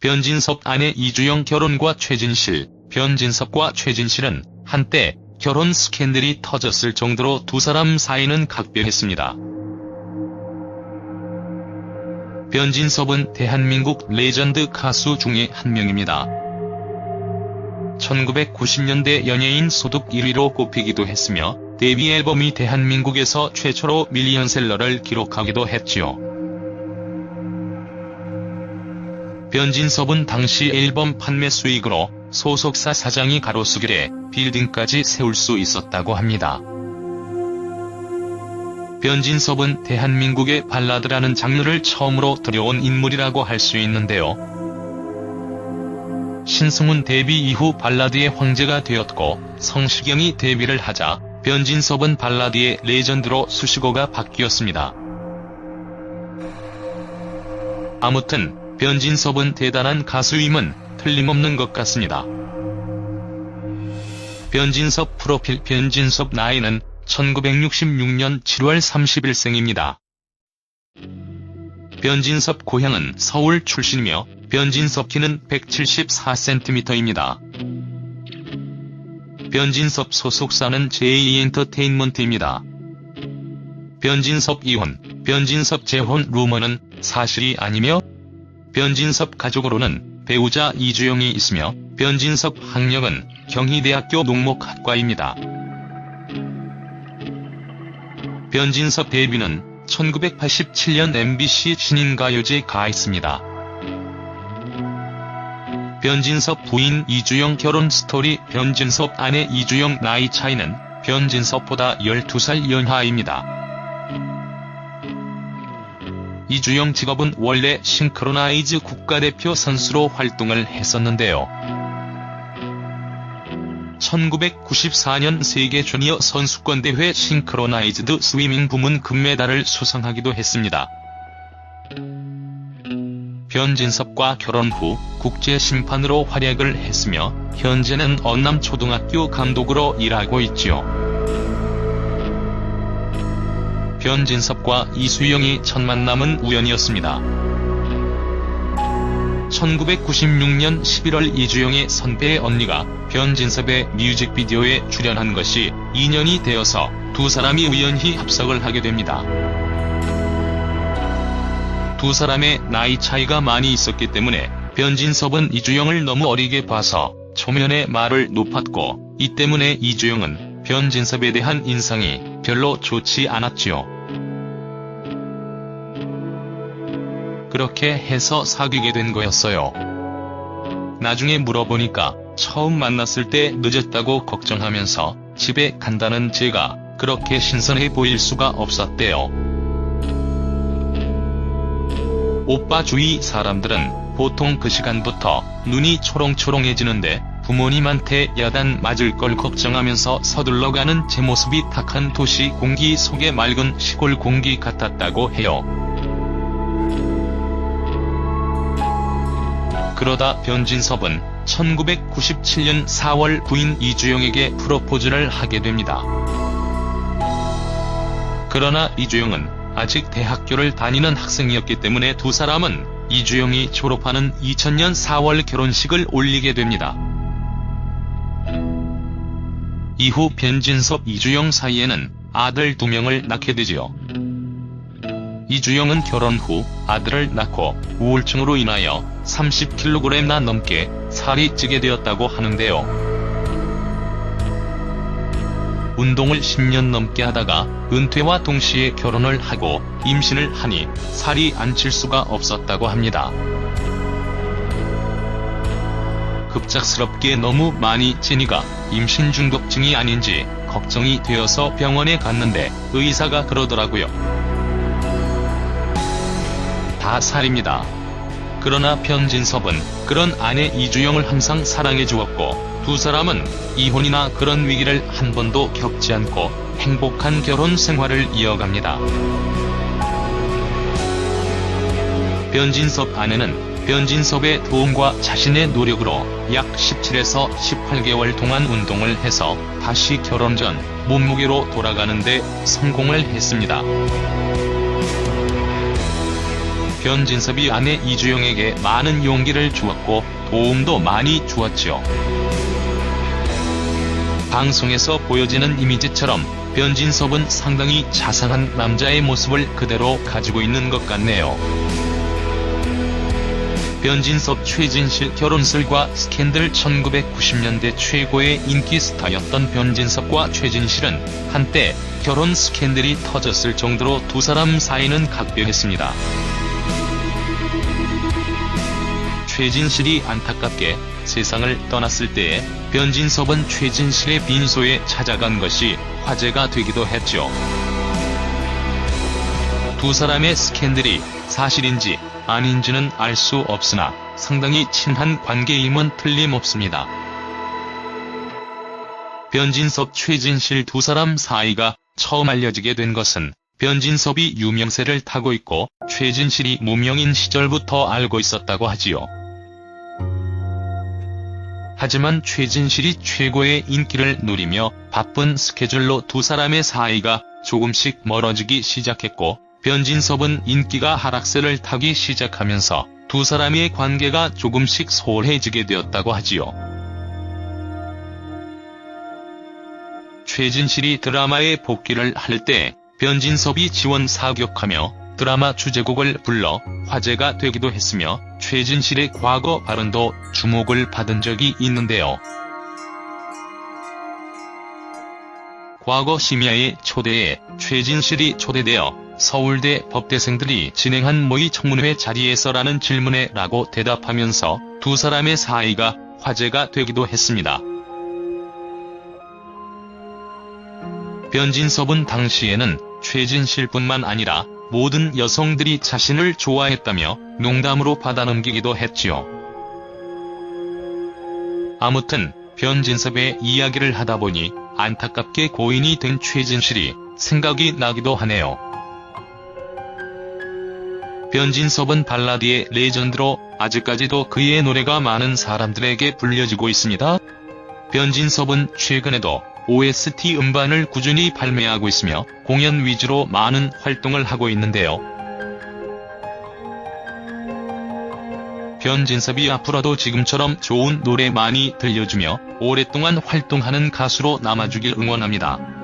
변진섭 아내 이주영 결혼과 최진실, 변진섭과 최진실은 한때 결혼 스캔들이 터졌을 정도로 두 사람 사이는 각별했습니다. 변진섭은 대한민국 레전드 가수 중에 한 명입니다. 1990년대 연예인 소득 1위로 꼽히기도 했으며 데뷔 앨범이 대한민국에서 최초로 밀리언셀러를 기록하기도 했지요. 변진섭은 당시 앨범 판매 수익으로 소속사 사장이 가로수길에 빌딩까지 세울 수 있었다고 합니다. 변진섭은 대한민국의 발라드라는 장르를 처음으로 들여온 인물이라고 할 수 있는데요. 신승훈 데뷔 이후 발라드의 황제가 되었고 성시경이 데뷔를 하자 변진섭은 발라드의 레전드로 수식어가 바뀌었습니다. 아무튼 변진섭은 대단한 가수임은 틀림없는 것 같습니다. 변진섭 프로필 변진섭 나이는 1966년 7월 30일 생입니다. 변진섭 고향은 서울 출신이며 변진섭 키는 174cm입니다. 변진섭 소속사는 제2엔터테인먼트입니다. 변진섭 이혼, 변진섭 재혼 루머는 사실이 아니며 변진섭 가족으로는 배우자 이주영이 있으며 변진섭 학력은 경희대학교 농목학과입니다. 변진섭 데뷔는 1987년 MBC 신인가요제 가했습니다. 변진섭 부인 이주영 결혼 스토리 변진섭 아내 이주영 나이 차이는 변진섭보다 12살 연하입니다. 이주영 직업은 원래 싱크로나이즈 국가대표 선수로 활동을 했었는데요. 1994년 세계 주니어 선수권대회 싱크로나이즈드 스위밍 부문 금메달을 수상하기도 했습니다. 변진섭과 결혼 후 국제 심판으로 활약을 했으며 현재는 언남초등학교 감독으로 일하고 있지요. 변진섭과 이수영이 첫 만남은 우연이었습니다. 1996년 11월 이주영의 선배의 언니가 변진섭의 뮤직비디오에 출연한 것이 인연이 되어서 두 사람이 우연히 합석을 하게 됩니다. 두 사람의 나이 차이가 많이 있었기 때문에 변진섭은 이주영을 너무 어리게 봐서 초면에 말을 높았고 이 때문에 이주영은 변진섭에 대한 인상이 별로 좋지 않았지요. 그렇게 해서 사귀게 된 거였어요. 나중에 물어보니까 처음 만났을 때 늦었다고 걱정하면서 집에 간다는 제가 그렇게 신선해 보일 수가 없었대요. 오빠 주위 사람들은 보통 그 시간부터 눈이 초롱초롱해지는데 부모님한테 야단 맞을 걸 걱정하면서 서둘러 가는 제 모습이 탁한 도시 공기 속의 맑은 시골 공기 같았다고 해요. 그러다 변진섭은 1997년 4월 부인 이주영에게 프로포즈를 하게 됩니다. 그러나 이주영은 아직 대학교를 다니는 학생이었기 때문에 두 사람은 이주영이 졸업하는 2000년 4월 결혼식을 올리게 됩니다. 이후 변진섭 이주영 사이에는 아들 두 명을 낳게 되지요. 이주영은 결혼 후 아들을 낳고 우울증으로 인하여 30kg나 넘게 살이 찌게 되었다고 하는데요. 운동을 10년 넘게 하다가 은퇴와 동시에 결혼을 하고 임신을 하니 살이 안 찔 수가 없었다고 합니다. 급작스럽게 너무 많이 찌니까 임신 중독증이 아닌지 걱정이 되어서 병원에 갔는데 의사가 그러더라고요. 다 살입니다. 그러나 변진섭은 그런 아내 이주영을 항상 사랑해 주었고 두 사람은 이혼이나 그런 위기를 한 번도 겪지 않고 행복한 결혼 생활을 이어갑니다. 변진섭 아내는 변진섭의 도움과 자신의 노력으로 약 17에서 18개월 동안 운동을 해서 다시 결혼 전 몸무게로 돌아가는데 성공을 했습니다. 변진섭이 아내 이주영에게 많은 용기를 주었고 도움도 많이 주었죠. 방송에서 보여지는 이미지처럼 변진섭은 상당히 자상한 남자의 모습을 그대로 가지고 있는 것 같네요. 변진섭 최진실 결혼설과 스캔들 1990년대 최고의 인기 스타였던 변진섭과 최진실은 한때 결혼 스캔들이 터졌을 정도로 두 사람 사이는 각별했습니다. 최진실이 안타깝게 세상을 떠났을 때에 변진섭은 최진실의 빈소에 찾아간 것이 화제가 되기도 했죠. 두 사람의 스캔들이 사실인지 아닌지는 알 수 없으나 상당히 친한 관계임은 틀림없습니다. 변진섭 최진실 두 사람 사이가 처음 알려지게 된 것은 변진섭이 유명세를 타고 있고 최진실이 무명인 시절부터 알고 있었다고 하지요. 하지만 최진실이 최고의 인기를 누리며 바쁜 스케줄로 두 사람의 사이가 조금씩 멀어지기 시작했고 변진섭은 인기가 하락세를 타기 시작하면서 두 사람의 관계가 조금씩 소홀해지게 되었다고 하지요. 최진실이 드라마에 복귀를 할 때 변진섭이 지원 사격하며 드라마 주제곡을 불러 화제가 되기도 했으며 최진실의 과거 발언도 주목을 받은 적이 있는데요. 과거 심야의 초대에 최진실이 초대되어 서울대 법대생들이 진행한 모의 청문회 자리에서라는 질문에 라고 대답하면서 두 사람의 사이가 화제가 되기도 했습니다. 변진섭은 당시에는 최진실 뿐만 아니라 모든 여성들이 자신을 좋아했다며 농담으로 받아넘기기도 했지요. 아무튼 변진섭의 이야기를 하다 보니 안타깝게 고인이 된 최진실이 생각이 나기도 하네요. 변진섭은 발라드의 레전드로 아직까지도 그의 노래가 많은 사람들에게 불려지고 있습니다. 변진섭은 최근에도 OST 음반을 꾸준히 발매하고 있으며 공연 위주로 많은 활동을 하고 있는데요. 변진섭이 앞으로도 지금처럼 좋은 노래 많이 들려주며 오랫동안 활동하는 가수로 남아주길 응원합니다.